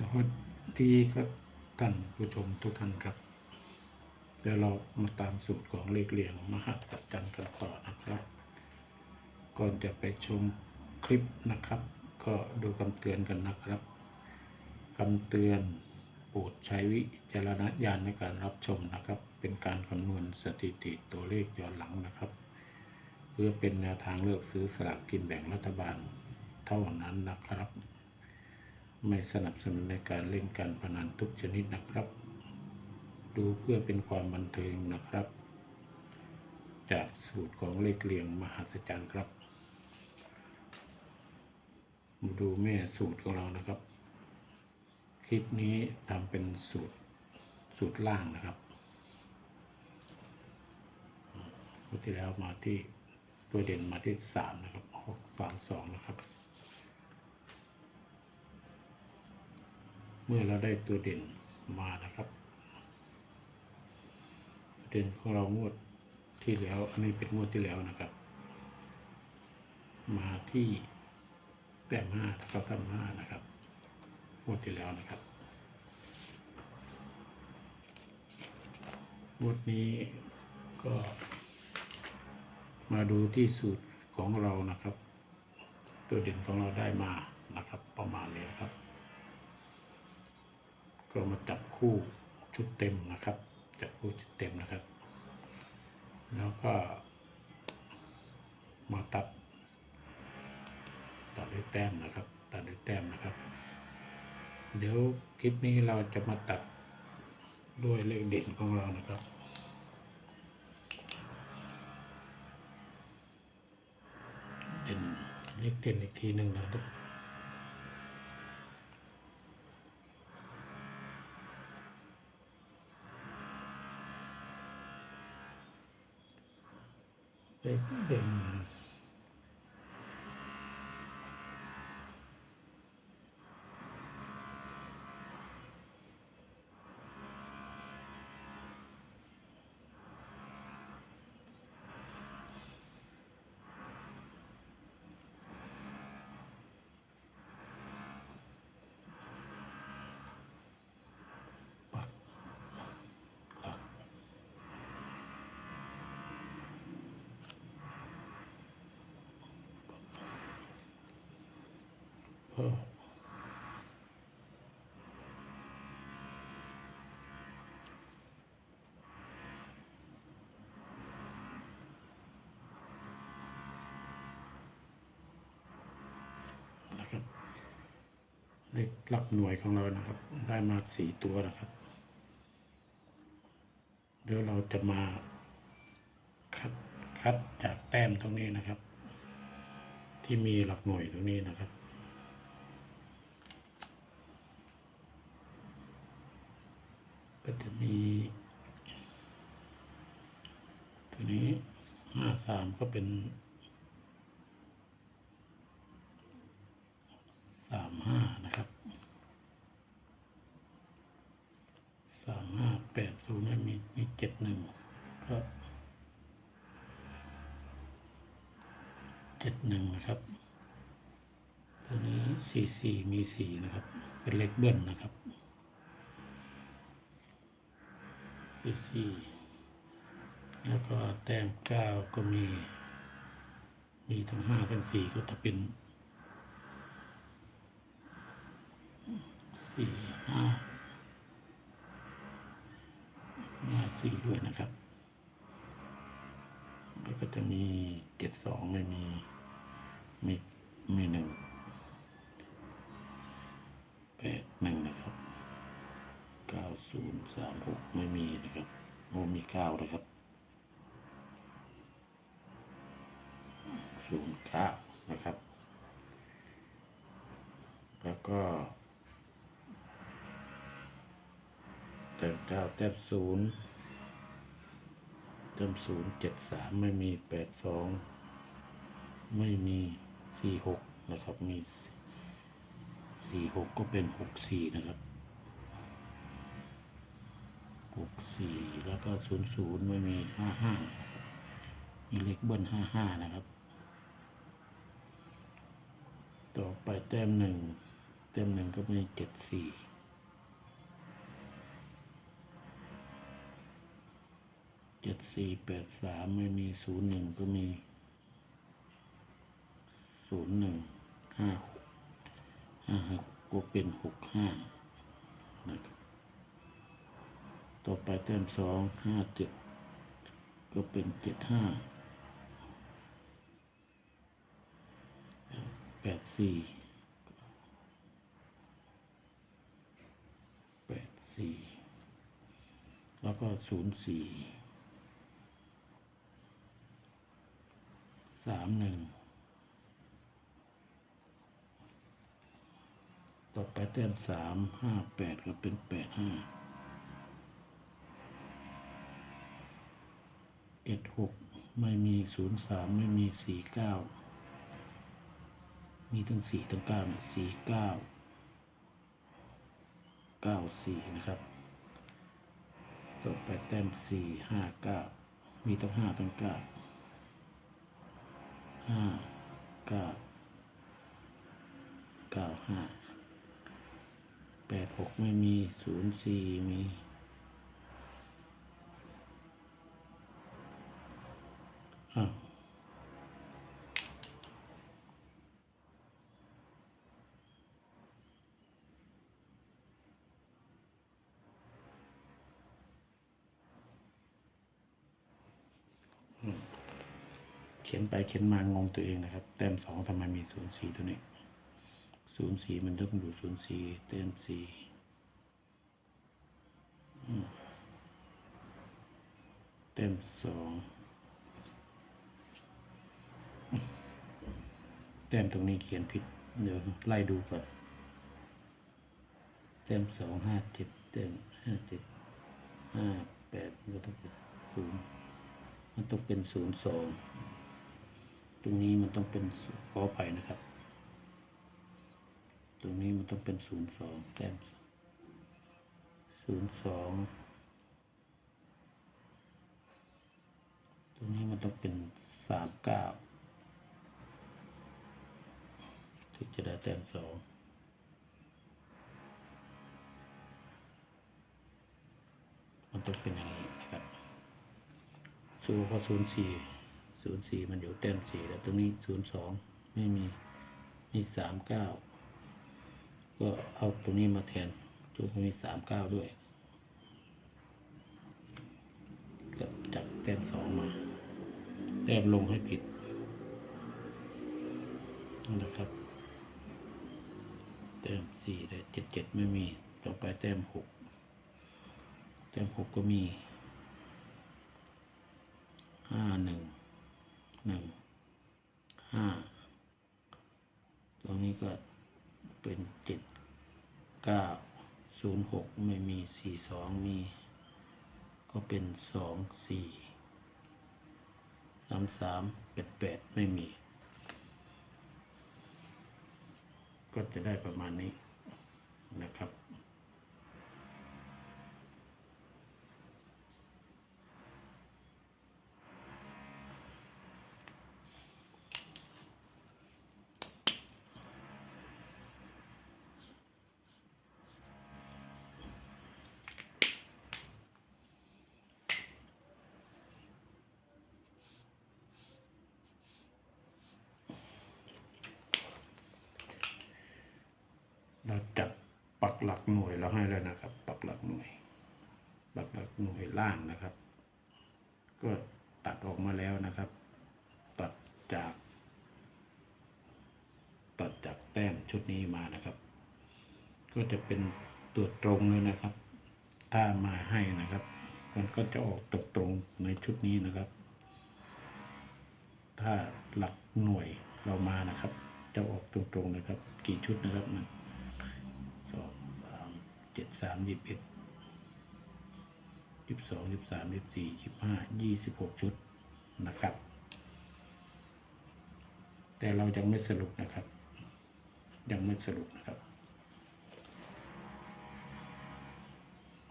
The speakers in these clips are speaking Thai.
สวัสดีครับท่านผู้ชมทุกท่านครับ เดี๋ยวเรามาตามสูตรของเลขเรียงมหัศจรรย์กันต่อนะครับ ก่อนจะไปชมคลิปนะครับ ก็ดูคำเตือนกันนะครับคำเตือนโปรดใช้วิจารณญาณในการรับชมนะครับ เป็นการคำนวณสถิติตัวเลขย้อนหลังนะครับ เพื่อเป็นแนวทางเลือกซื้อสลากกินแบ่งรัฐบาลเท่านั้นนะครับ ไม่สนับสนุนในการเล่นการพนันทุกชนิดนะครับ ดูเพื่อเป็นความบันเทิงนะครับ จากสูตรของเลขเรียงมหัศจรรย์ครับมาดูแม่สูตรของเรานะครับ คลิปนี้ทำเป็นสูตรสูตรล่างนะครับครั้ที่แล้วมาที่ตัวเด่นมาที่สามนะครับหกสามสองนะครับ เมื่อเราได้ตัวเด่นมานะครับเด่นของเรางวดที่แล้ว อันนี้เป็นงวดที่แล้วนะครับ มาที่แต้มห้าเท่ากับห้านะครับงวดที่แล้วนะครับงวดนี้ก็มาดูที่สูตรของเรานะครับ ตัวเด่นของเราได้มานะครับ ประมาณนี้นะครับ ก็มาจับคู่ชุดเต็มนะครับ จับคู่ชุดเต็มนะครับ แล้วก็ มาตัด ตัดด้วยแต้มนะครับ ตัดด้วยแต้มนะครับ เดี๋ยวคลิปนี้เราจะมาตัดด้วยเลขเด่นของเรานะครับเด่นเลขเด่นอีกทีหนึ่งนะครับ เล นะครับเลขหลักหน่วยของเรานะครับ ได้มาสี่ตัวนะครับ เดี๋ยวเราจะมาคัดคัดจากแต้มตรงนี้นะครับ ที่มีหลักหน่วยตรงนี้นะครับ ก็จะมี ตัวนี้ห้าสามก็เป็นสามห้านะครับสามห้าแปดศูนย์ม่มีมีเจ็ดหนึ่งก็เจ็ดหนึ่งนะครับตัวนี้สี่สี่มีสี่นะครับ เป็นเลขเบิ้ลนะครับ สี่สี่แล้วก็แต้มเก้าก็มี มีทั้งห้าทั้งสี่ก็จะเป็นสี่ห้ามาสี่ด้วยนะครับ แล้วก็จะมีเจ็ดสองไม่มี มีมีหนึ่ง ศูนย์สามหกไม่มีนะครับโอ้มีเก้านะครับศูนย์เก้านะครับ แล้วก็แต้มเก้าแต้มศูนย์แต้มศูนย์เจ็ดสามไม่มีแปดสองไม่มีสี่หกนะครับ มีสี่หกก็เป็นหกสี่นะครับ หกสี่แล้วก็ศูนย์ศูนย์ไม่มีห้าห้ามีเลขเบิ้ลห้าห้านะครับ ต่อไปแต้มหนึ่งแต็มหนึ่งก็มีเจ็ดสี่เจ็ดสี่แปดสามไม่มีศูนย์หนึ่งก็มีศูนย์หนึ่งห้าหกห้าหกก็เป็นหกห้านะครับ ต่อไปแต้มสองห้าเจ็ดก็เป็นเจ็ดห้าแปดสี่แปดสี่แล้วก็ศูนย์สี่สามหนึ่งต่อไปแต้มสามห้าแปดก็เป็นแปดห้า เจ็ดหกไม่มีศูนย์สามไม่มีสี่เก้ามีทั้งสี่ทั้งเก้าเนี่ยสี่เก้าเก้าสี่นะครับต่อไปแต้มสี่ห้าเก้ามีทั้งห้าทั้งเก้าห้าเก้าเก้าห้าแปดหกไม่มีศูนย์สี่มี อ้าวอืม เขียนไปเขียนมางงตัวเองนะครับ แต้มสองทำไมมีศูนย์สี่ตัวนี้ศูนย์สี่มันต้องอยู่ศูนย์สี่แต้มสี่อืมแต้มสอง แต้มตรงนี้เขียนผิด เดี๋ยวไล่ดูก่อน แต้มสองห้าเจ็ดแต้มห้าเจ็ดห้าแปดมันก็ต้องเป็นศูนย์มันต้องเป็นศูนย์สองตรงนี้มันต้องเป็นขอไปนะครับ ตรงนี้มันต้องเป็นศูนย์สองแต้มศูนย์สองตรงนี้มันต้องเป็นสามเก้า ถึงจะได้แต้มสองมันต้องเป็นอย่างนี้นะครับสูพอศูนย์สี่ศูนย์สี่มันอยู่แต้มสี่แล้วตรงนี้ศูนย์สองไม่มีมีสามเก้าก็เอาตรงนี้มาแทนตรงนี้สามเก้าด้วยก็จับแต้มสองมาแต้มลงให้ผิดนะครับ จ็ดเจ็ดไม่มี ต่อไปแต้มหกแต้มหกก็มีห้าหนึ่งหนึ่งห้าตรงนี้ก็เป็นเจ็ดเก้าศูนย์หกไม่มีสี่สองมี ก็เป็นสองสี่สามสามแปดแปดไม่มี ก็จะได้ประมาณนี้ นะครับ เราจับปั กหลักหน่วยเราให้แล้วนะครับ ปักหลักหน่วยปักหลักหน่วยล่างนะครับ ก็ตัดออกมาแล้วนะครับ ตัดจาก ตัดจากแต้มชุดนี้มานะครับ ก็จะเป็นตัวตรงเลยนะครับ ถ้ามาให้นะครับ มันก็จะออกตรงตรงในชุดนี้นะครับ ถ้าหลักหน่วยเรามานะครับ จะออกตรงตรงๆนะครับ กี่ชุดนะครับมัน เจ็ดสามยี่สิบเอ็ดยี่สิบสองยี่สิบสามยี่สิบสี่ยี่สิบห้ายี่สิบหกชุดนะครับ แต่เรายังไม่สรุปนะครับ ยังไม่สรุปนะครับ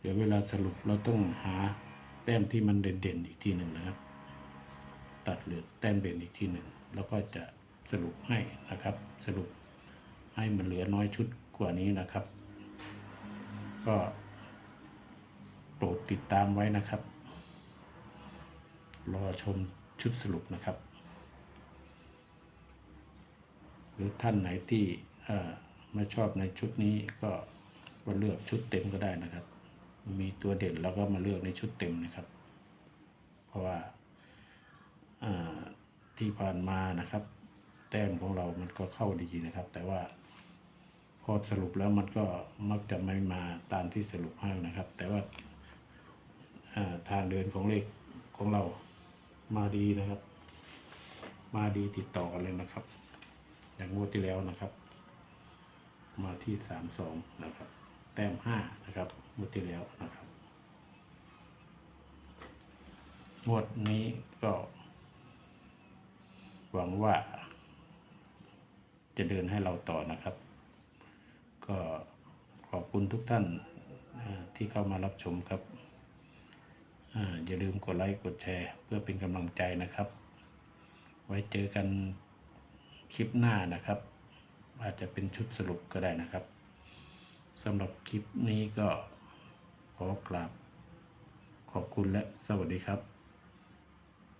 เดี๋ยวเวลาสรุปเราต้องหาแต้มที่มันเด่นๆอีกทีหนึ่งนะครับ ตัดเหลือแต้มเด่นอีกทีหนึ่งแล้วก็จะสรุปให้นะครับ สรุปให้มันเหลือน้อยชุดกว่านี้นะครับ ก็โปรดติดตามไว้นะครับ รอชมชุดสรุปนะครับ หรือท่านไหนที่ไม่ชอบในชุดนี้ก็ก็เลือกชุดเต็มก็ได้นะครับ มีตัวเด่นแล้วก็มาเลือกในชุดเต็มนะครับ เพราะว่าที่ผ่านมานะครับ แต้มของเรามันก็เข้าดีนะครับ แต่ว่า พอสรุปแล้วมันก็มักจะไม่มาตามที่สรุปให้นะครับ แต่ว่าอ่าทางเดินของเลขของเรามาดีนะครับ มาดีติดต่อกันเลยนะครับ อย่างงวดที่แล้วนะครับ มาที่สามสองนะครับ แต้มห้านะครับงวดที่แล้วนะครับงวดนี้ก็หวังว่าจะเดินให้เราต่อนะครับ ก็ขอบคุณทุกท่านที่เข้ามารับชมครับอย่าลืมกดไลค์กดแชร์ เพื่อเป็นกำลังใจนะครับ ไว้เจอกันคลิปหน้านะครับ อาจจะเป็นชุดสรุปก็ได้นะครับสำหรับคลิปนี้ก็ขอกราบขอบคุณและสวัสดีครับ